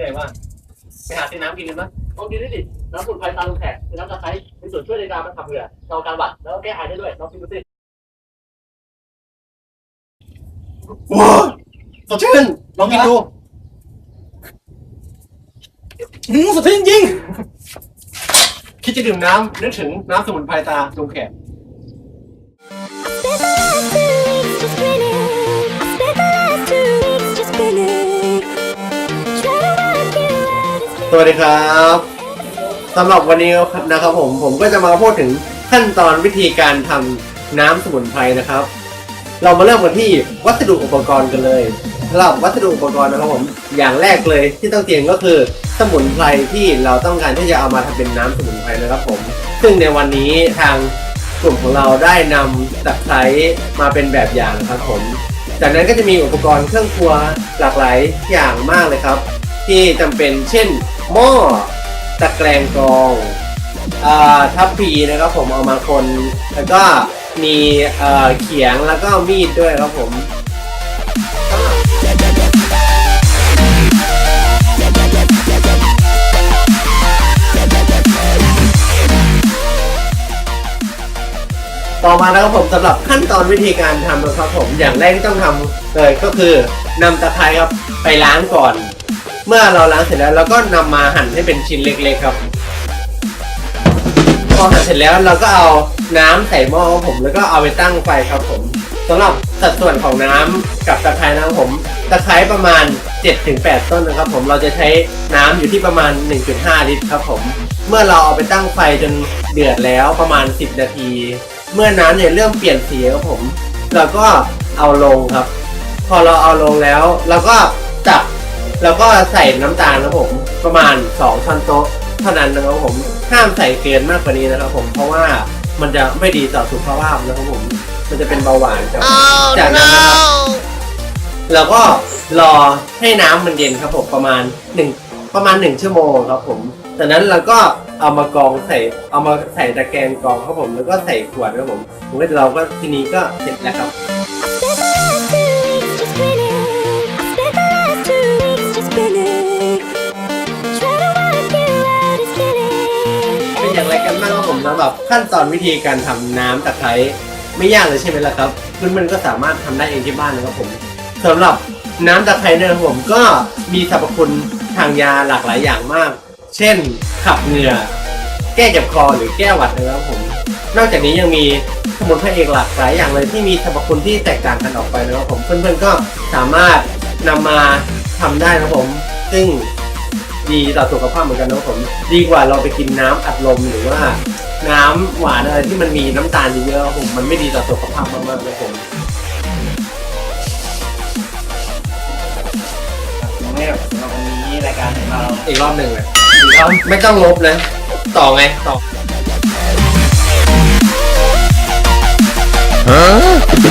เหนื่อยว่ากไปหาซื้อน้ำกินกันมั้ยต้องกินได้ดิน้ำสมุนไพรตาลุงแขกเป็นน้ำตะไคร้มีส่วนช่วยในการบรรเทาเบื่อเกาการหวัดแล้วก็แก้ไอได้ด้วยลองกินดูสิว้าวสดชื่นลองกินดูอืมสดชื่นจริงๆคิดจะดื่มน้ำนึกถึงน้ำสมุนไพรตาลุงแขก สวัสดีครับสำหรับวันนี้นะครับผมผมก็จะมาพูดถึงขั้นตอนวิธีการทำน้ำสมุนไพรนะครับ เรามาเริ่มกันที่วัสดุอุปกรณ์กันเลยสำหรับวัสดุอุปกรณ์นะครับผมอย่างแรกเลยที่ต้องเตรียมก็คือสมุนไพรที่เราต้องการที่จะเอามาทำเป็นน้ำสมุนไพรนะครับผม ซึ่งในวันนี้ทางกลุ่มของเราได้นำตะไคร้มาเป็นแบบอย่างนะครับผม จากนั้นก็จะมีอุปกรณ์เครื่องครัวหลากหลายอย่างมากเลยครับ ที่จำเป็นเช่น หม้อตะแกรงกรองอทัพพีนะครับผมเอามาคน แล้วก็มีเขียงแล้วก็มีดด้วยครับผมต่อมานะครับผมสำหรับขั้นตอนวิธีการทำนะครับผมอย่างแรกที่ต้องทำเลยก็คือนำตะไคร้ครับไปล้างก่อน เมื่อเราล้างเสร็จแล้วเราก็นำมาหั่นให้เป็นชิ้นเล็กๆครับ พอหั่นเสร็จแล้วเราก็เอาน้ำใส่หม้อผม แล้วก็เอาไปตั้งไฟครับผมสำหรับสัดส่วนของน้ำกับตะไคร้นะครับผม ตะไคร้ประมาณ 7-8 ต้นนะครับ ผมเราจะใช้น้ำอยู่ที่ประมาณ 1.5 ลิตรครับผม เมื่อเราเอาไปตั้งไฟจนเดือดแล้วประมาณ 10 นาที เมื่อน้ำเนี่ยเริ่มเปลี่ยนสีครับผม เราก็เอาลงครับ พอเราเอาลงแล้วเราก็จับ แล้วก็ใส่น้ำตาลนะครับผมประมาณ 2ช้อนโต๊ะเท่านั้นนะครับผมห้ามใส่เกินมากกว่านี้นะครับผมเพราะว่ามันจะไม่ดีต่อสุขภาพนะครับผม มันจะเป็นเบาหวานครับจากนั้นนะครับเราก็รอให้น้ำมันเย็นครับผมประมาณหนึ่งประมาณหนึ่งชั่วโมงครับผมจากนั้นเราก็เอามากรองใส่เอามาใส่ตะแกรงกรองครับผมแล้วก็ใส่ขวดครับผมผมก็เราก็ทีนี้ก็เสร็จแล้วครับำหรับขั้นตอนวิธีการทำน้ำตะไคร้ไม่ยากเลยใช่ไหมล่ะครับเพื่อนๆก็สามารถทำได้เองที่บ้านนะครับผมสำหรับน้ำตะไคร้เนี่ยผมก็มีสรรพคุณทางยาหลากหลายอย่างมาก เช่น ขับเหงื่อแก้เจ็บคอหรือแก้หวัดนะครับผม นอกจากนี้ยังมีสมุนไพรเอกหลากหลายอย่างเลยที่มีสรรพคุณที่แตกต่างกันออกไปนะครับผมเพื่อนๆก็สามารถนำมาทำได้นะครับผม ซึ่ง ดีต่อสุขภาพเหมือนกันนะครับผม ดีกว่าเราไปกินน้ำอัดลมหรือว่า น้ำหวานอะไรที่มันมีน้ำตาลเยอะๆครับผมมันไม่ดีต่อสุขภาพมากๆเลยผมยังไม่แบบสำหรับวันนี้รายการของเราอีกรอบหนึ่งเลยอีกรอบไม่ต้องลบนะต่อไงต่อ Huh?